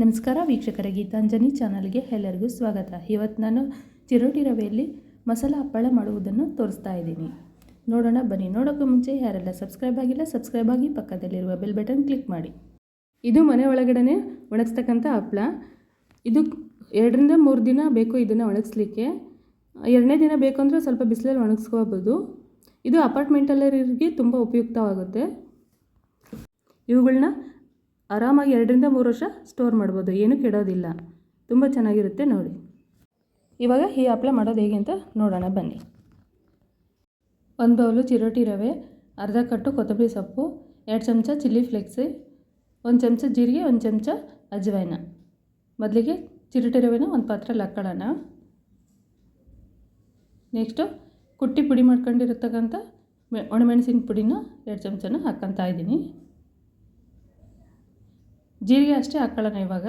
ನಮಸ್ಕಾರ ವೀಕ್ಷಕರ, ಗೀತಾಂಜಲಿ ಚಾನಲ್ಗೆ ಎಲ್ಲರಿಗೂ ಸ್ವಾಗತ. ಇವತ್ತು ನಾನು ಚಿರೋಟಿ ರವೆಯಲ್ಲಿ ಮಸಾಲ ಹಪ್ಪಳ ಮಾಡುವುದನ್ನು ತೋರಿಸ್ತಾ ಇದ್ದೀನಿ. ನೋಡೋಣ, ಬನ್ನಿ. ನೋಡೋಕ್ಕೂ ಮುಂಚೆ ಯಾರೆಲ್ಲ ಸಬ್ಸ್ಕ್ರೈಬ್ ಆಗಿಲ್ಲ, ಸಬ್ಸ್ಕ್ರೈಬ್ ಆಗಿ ಪಕ್ಕದಲ್ಲಿರುವ ಬೆಲ್ ಬಟನ್ ಕ್ಲಿಕ್ ಮಾಡಿ. ಇದು ಮನೆ ಒಳಗಡೆ ಒಣಗಿಸ್ತಕ್ಕಂಥ ಹಪ್ಪಳ. ಇದು ಎರಡರಿಂದ ಮೂರು ದಿನ ಬೇಕು ಇದನ್ನು ಒಣಗಿಸ್ಲಿಕ್ಕೆ. ಎರಡನೇ ದಿನ ಬೇಕು ಅಂದರೆ ಸ್ವಲ್ಪ ಬಿಸಿಲಲ್ಲಿ ಒಣಗಿಸ್ಕೋಬೋದು. ಇದು ಅಪಾರ್ಟ್ಮೆಂಟಲ್ಲರಿಗೆ ತುಂಬ ಉಪಯುಕ್ತವಾಗುತ್ತೆ. ಇವುಗಳನ್ನ ಆರಾಮಾಗಿ ಎರಡರಿಂದ ಮೂರು ವರ್ಷ ಸ್ಟೋರ್ ಮಾಡ್ಬೋದು. ಏನೂ ಕೆಡೋದಿಲ್ಲ. ತುಂಬ ಚೆನ್ನಾಗಿರುತ್ತೆ ನೋಡಿ. ಇವಾಗ ಈ ಹಪ್ಪಳ ಮಾಡೋದು ಹೇಗೆ ಅಂತ ನೋಡೋಣ, ಬನ್ನಿ. ಒಂದು ಬೌಲು ಚಿರೋಟಿ ರವೆ, ಅರ್ಧ ಕಟ್ಟು ಕೊತ್ತಂಬರಿ ಸೊಪ್ಪು, ಎರಡು ಚಮಚ ಚಿಲ್ಲಿ ಫ್ಲೆಕ್ಸಿ, ಒಂದು ಚಮಚ ಜೀರಿಗೆ, ಒಂದು ಚಮಚ ಅಜವಾಯಿನ ಮೊದಲಿಗೆ ಚಿರೋಟಿ ರವೆನ ಒಂದು ಪಾತ್ರೆಯಲ್ಲಿ ಹಾಕ್ಕೊಳ್ಳೋಣ ನೆಕ್ಸ್ಟು ಕುಟ್ಟಿ ಪುಡಿ ಮಾಡ್ಕೊಂಡಿರತಕ್ಕಂಥ ಮೆ ಒಣಮೆಣಸಿನ ಪುಡಿನ ಎರಡು ಚಮಚನ ಹಾಕ್ಕೊತಾ ಇದ್ದೀನಿ. ಜೀರಿಗೆ ಅಷ್ಟೇ ಹಾಕ್ಕೊಳ್ಳೋಣ ಇವಾಗ.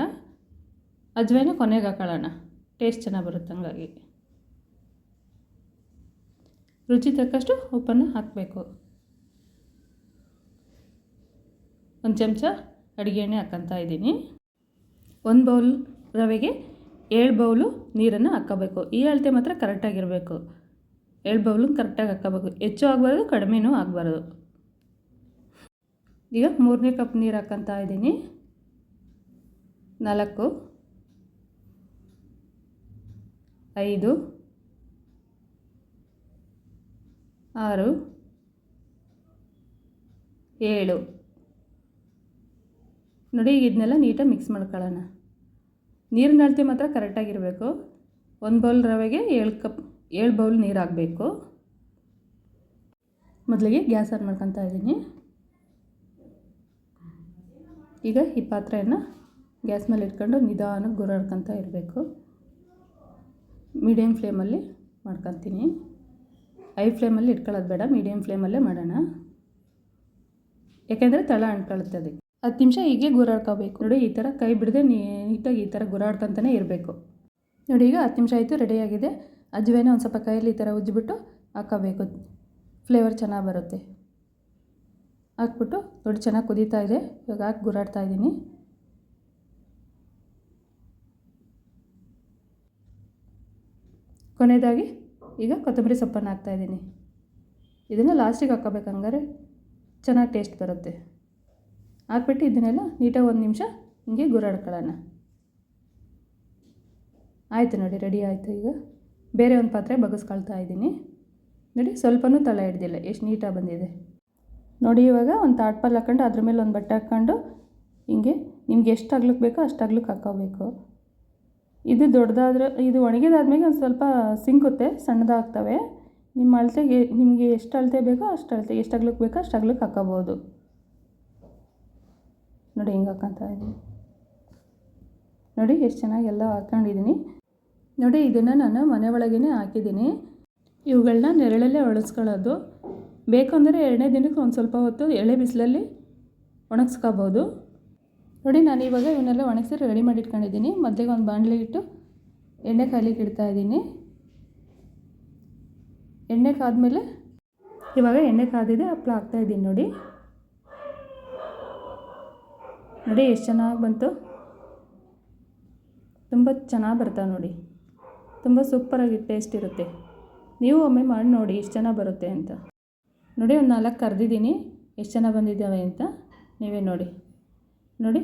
ಅಜ್ವೈನ ಕೊನೆಗೆ ಹಾಕ್ಕೊಳ್ಳೋಣ ಟೇಸ್ಟ್ ಚೆನ್ನಾಗಿ ಬರುತ್ತೆ ಹಂಗಾಗಿ. ರುಚಿ ತಕ್ಕಷ್ಟು ಉಪ್ಪನ್ನು ಹಾಕಬೇಕು. ಒಂದು ಚಮಚ ಅಡುಗೆ ಎಣ್ಣೆ ಹಾಕ್ಕೊತಾ ಇದ್ದೀನಿ. ಒಂದು ಬೌಲ್ ರವೆಗೆ ಏಳು ಬೌಲು ನೀರನ್ನು ಹಾಕ್ಕೋಬೇಕು. ಈ ಅಳತೆ ಮಾತ್ರ ಕರೆಕ್ಟಾಗಿರಬೇಕು ಏಳು ಬೌಲು ಕರೆಕ್ಟಾಗಿ ಹಾಕ್ಕೋಬೇಕು. ಹೆಚ್ಚು ಆಗಬಾರ್ದು, ಕಡಿಮೆನೂ ಆಗಬಾರ್ದು. ಈಗ ಮೂರನೇ ಕಪ್ ನೀರು ಹಾಕ್ಕೊತಾ ಇದ್ದೀನಿ. ನಾಲ್ಕು, ಐದು, ಆರು, ಏಳು. ನೋಡಿ ಈಗ ಇದನ್ನೆಲ್ಲ ನೀಟಾಗಿ ಮಿಕ್ಸ್ ಮಾಡ್ಕೊಳ್ಳೋಣ. ನೀರಿನ ಅಳತೆ ಮಾತ್ರ ಕರೆಕ್ಟಾಗಿರಬೇಕು ಒಂದು ಬೌಲ್ ರವೆಗೆ ಏಳು ಕಪ್ ಏಳು ಬೌಲ್ ನೀರು ಹಾಕಬೇಕು. ಮೊದಲಿಗೆ ಗ್ಯಾಸ್ ಆನ್ ಮಾಡ್ಕೊತಾ ಇದ್ದೀನಿ. ಈಗ ಈ ಪಾತ್ರೆಯನ್ನು ಗ್ಯಾಸ್ ಮೇಲೆ ಇಟ್ಕೊಂಡು ನಿಧಾನಕ್ಕೆ ಗುರಾಡ್ಕೊಂತ ಇರಬೇಕು. ಮೀಡಿಯಮ್ ಫ್ಲೇಮಲ್ಲಿ ಮಾಡ್ಕೊತೀನಿ. ಹೈ ಫ್ಲೇಮಲ್ಲಿ ಇಟ್ಕೊಳ್ಳೋದು ಬೇಡ ಮೀಡಿಯಮ್ ಫ್ಲೇಮಲ್ಲೇ ಮಾಡೋಣ. ಯಾಕೆಂದರೆ ತಳ ಅಂಟ್ಕೊಳ್ಳುತ್ತೆ ಅದಕ್ಕೆ. ಹತ್ತು ನಿಮಿಷ ಹೀಗೆ ಗುರಾಡ್ಕೋಬೇಕು ನೋಡಿ, ಈ ಥರ ಕೈ ಬಿಡದೆ ನೀಟಾಗಿ ಈ ಥರ ಗುರಾಡ್ಕೊತಾನೆ ಇರಬೇಕು. ನೋಡಿ, ಈಗ ಹತ್ತು ನಿಮಿಷ ಆಯಿತು ರೆಡಿಯಾಗಿದೆ ಅಜ್ವೇನ ಒಂದು ಸ್ವಲ್ಪ ಕೈಯಲ್ಲಿ ಈ ಥರ ಉಜ್ಜಿಬಿಟ್ಟು ಹಾಕೋಬೇಕು. ಫ್ಲೇವರ್ ಚೆನ್ನಾಗಿ ಬರುತ್ತೆ. ಹಾಕ್ಬಿಟ್ಟು ನೋಡಿ, ಚೆನ್ನಾಗಿ ಕುದೀತಾ ಇದೆ. ಇವಾಗ ಹಾಕಿ ಗುರಾಡ್ತಾ ಇದ್ದೀನಿ. ಕೊನೆಯದಾಗಿ ಈಗ ಕೊತ್ತಂಬರಿ ಸೊಪ್ಪನ್ನು ಹಾಕ್ತಾಯಿದ್ದೀನಿ ಇದನ್ನು ಲಾಸ್ಟಿಗೆ ಹಾಕ್ಕೋಬೇಕು ಹಂಗಾರೆ ಚೆನ್ನಾಗಿ ಟೇಸ್ಟ್ ಬರುತ್ತೆ. ಹಾಕ್ಬಿಟ್ಟು ಇದನ್ನೆಲ್ಲ ನೀಟಾಗಿ ಒಂದು ನಿಮಿಷ ಹಿಂಗೆ ಗುರಾಡ್ಕೊಳ್ಳೋಣ. ಆಯಿತು ನೋಡಿ ರೆಡಿ ಆಯಿತು ಈಗ. ಬೇರೆ ಒಂದು ಪಾತ್ರೆ ಬಗಸ್ಕೊಳ್ತಾ ಇದ್ದೀನಿ. ನೋಡಿ, ಸ್ವಲ್ಪನೂ ತಲೆ ಹಿಡ್ದಿಲ್ಲ, ಎಷ್ಟು ನೀಟಾಗಿ ಬಂದಿದೆ. ನೋಡಿ, ಇವಾಗ ಒಂದು ತಾಟ್ಪಲ್ ಹಾಕ್ಕೊಂಡು ಅದ್ರ ಮೇಲೆ ಒಂದು ಬಟ್ಟೆ ಹಾಕ್ಕೊಂಡು ಹಿಂಗೆ ನಿಮ್ಗೆ ಎಷ್ಟು ಅಗ್ಲಕ್ಕೆ ಬೇಕೋ ಅಷ್ಟು ಅಗ್ಲಕ್ಕೆ ಹಾಕ್ಕೋಬೇಕು ಇದು ದೊಡ್ಡದಾದ್ರೆ, ಇದು ಒಣಗಿದಾದ್ಮೇಲೆ ಒಂದು ಸ್ವಲ್ಪ ಸಿಂಕುತ್ತೆ, ಸಣ್ಣದಾಗ್ತವೆ. ನಿಮ್ಮ ಅಳತೆಗೆ, ನಿಮಗೆ ಎಷ್ಟು ಅಳತೆ ಬೇಕೋ ಅಷ್ಟು ಅಳತೆ, ಎಷ್ಟು ಅಗ್ಲಕ್ಕೆ ಬೇಕೋ ಅಷ್ಟು ಅಗ್ಲಕ್ಕೆ ಹಾಕೋಬೋದು. ನೋಡಿ ಹಿಂಗೆ ಹಾಕ್ಕೊತಾ ಇದ್ದೀನಿ. ನೋಡಿ ಎಷ್ಟು ಚೆನ್ನಾಗಿ ಎಲ್ಲ ಹಾಕ್ಕೊಂಡಿದ್ದೀನಿ ನೋಡಿ ಇದನ್ನು ನಾನು ಮನೆ ಒಳಗೇ ಹಾಕಿದ್ದೀನಿ. ಇವುಗಳನ್ನ ನೆರಳಲ್ಲೇ ಒಣಗಿಸ್ಕೊಳ್ಳೋದು. ಬೇಕಂದರೆ ಎರಡನೇ ದಿನಕ್ಕೆ ಒಂದು ಸ್ವಲ್ಪ ಹೊತ್ತು ಎಳೆ ಬಿಸಿಲಲ್ಲಿ ಒಣಗಿಸ್ಕೋಬೋದು. ನೋಡಿ, ನಾನು ಇವಾಗ ಇವನ್ನೆಲ್ಲ ಒಣಗಿಸಿ ರೆಡಿ ಮಾಡಿ ಇಟ್ಕೊಂಡಿದ್ದೀನಿ ಮೊದಲಿಗೆ ಒಂದು ಬಾಣಲೆ ಇಟ್ಟು ಎಣ್ಣೆ ಕಾಲಿಗೆ ಇಡ್ತಾ ಇದ್ದೀನಿ. ಎಣ್ಣೆ ಕಾದ್ಮೇಲೆ ಇವಾಗ ಎಣ್ಣೆ ಕಾದಿದೆ ಹಪ್ಪಳ ಹಾಕ್ತಾಯಿದ್ದೀನಿ ನೋಡಿ. ನೋಡಿ, ಎಷ್ಟು ಚೆನ್ನಾಗಿ ಬಂತು. ತುಂಬ ಚೆನ್ನಾಗಿ ಬರ್ತಾವೆ ನೋಡಿ. ತುಂಬ ಸೂಪರಾಗಿ ಟೇಸ್ಟ್ ಇರುತ್ತೆ. ನೀವು ಒಮ್ಮೆ ಮಾಡಿ ನೋಡಿ, ಎಷ್ಟು ಚೆನ್ನಾಗಿ ಬರುತ್ತೆ ಅಂತ. ನೋಡಿ, ಒಂದು ನಾಲ್ಕು ಕರೆದಿದ್ದೀನಿ. ಎಷ್ಟು ಚೆನ್ನಾಗಿ ಬಂದಿದ್ದಾವೆ ಅಂತ ನೀವೇ ನೋಡಿ. ನೋಡಿ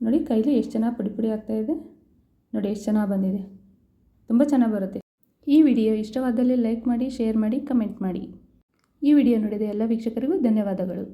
ನೋಡಿ ಕೈಲಿ ಎಷ್ಟು ಚೆನ್ನಾಗಿ ಪುಡಿ ಪುಡಿ ಆಗ್ತಾಯಿದೆ ನೋಡಿ ಎಷ್ಟು ಚೆನ್ನಾಗಿ ಬಂದಿದೆ. ತುಂಬ ಚೆನ್ನಾಗಿ ಬರುತ್ತೆ. ಈ ವಿಡಿಯೋ ಇಷ್ಟವಾದಲ್ಲಿ ಲೈಕ್ ಮಾಡಿ, ಶೇರ್ ಮಾಡಿ, ಕಮೆಂಟ್ ಮಾಡಿ. ಈ ವಿಡಿಯೋ ನೋಡಿದ ಎಲ್ಲ ವೀಕ್ಷಕರಿಗೂ ಧನ್ಯವಾದಗಳು.